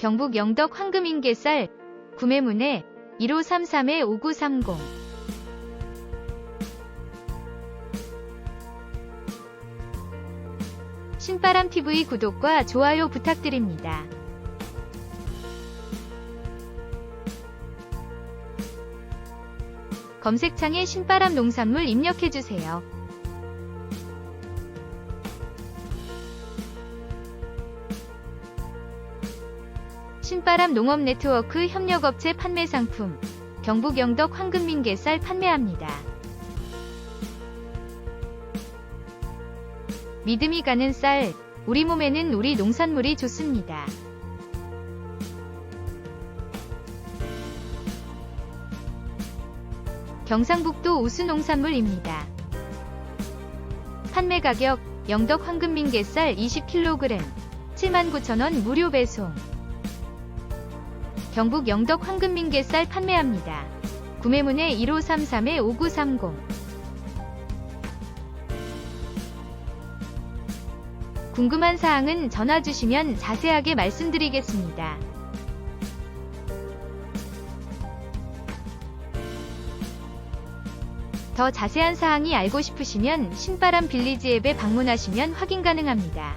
경북 영덕 황금인게쌀 구매문의 1533-5930 신바람TV 구독과 좋아요 부탁드립니다. 검색창에 신바람 농산물 입력해주세요. 신바람 농업 네트워크 협력업체 판매 상품 경북 영덕 황금민게쌀 판매합니다. 믿음이 가는 쌀, 우리 몸에는 우리 농산물이 좋습니다. 경상북도 우수 농산물입니다. 판매 가격 영덕 황금민게쌀 20kg 79,000원 무료 배송 경북 영덕 황금민게쌀 판매합니다. 구매문의 1533-5930 궁금한 사항은 전화 주시면 자세하게 말씀드리겠습니다. 더 자세한 사항이 알고 싶으시면 신바람 빌리지 앱에 방문하시면 확인 가능합니다.